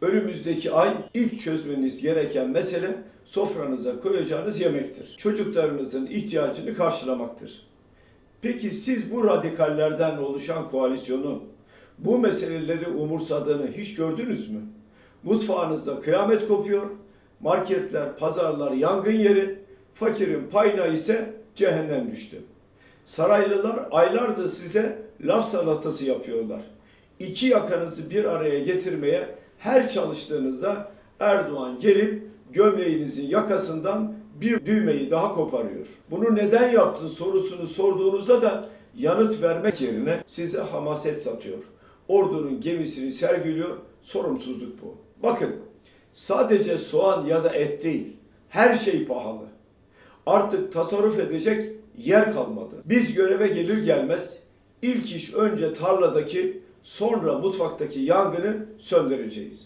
Önümüzdeki ay ilk çözmeniz gereken mesele sofranıza koyacağınız yemektir. Çocuklarınızın ihtiyacını karşılamaktır. Peki siz bu radikallerden oluşan koalisyonun bu meseleleri umursadığını hiç gördünüz mü? Mutfağınızda kıyamet kopuyor, marketler, pazarlar yangın yeri, fakirin payına ise cehennem düştü. Saraylılar aylardır size laf salatası yapıyorlar. İki yakanızı bir araya getirmeye her çalıştığınızda Erdoğan gelip gömleğinizin yakasından bir düğmeyi daha koparıyor. Bunu neden yaptın sorusunu sorduğunuzda da yanıt vermek yerine size hamaset satıyor. Ordunun gemisini sergiliyor, sorumsuzluk bu. Bakın, sadece soğan ya da et değil, her şey pahalı. Artık tasarruf edecek yer kalmadı. Biz göreve gelir gelmez ilk iş önce tarladaki sonra mutfaktaki yangını söndüreceğiz.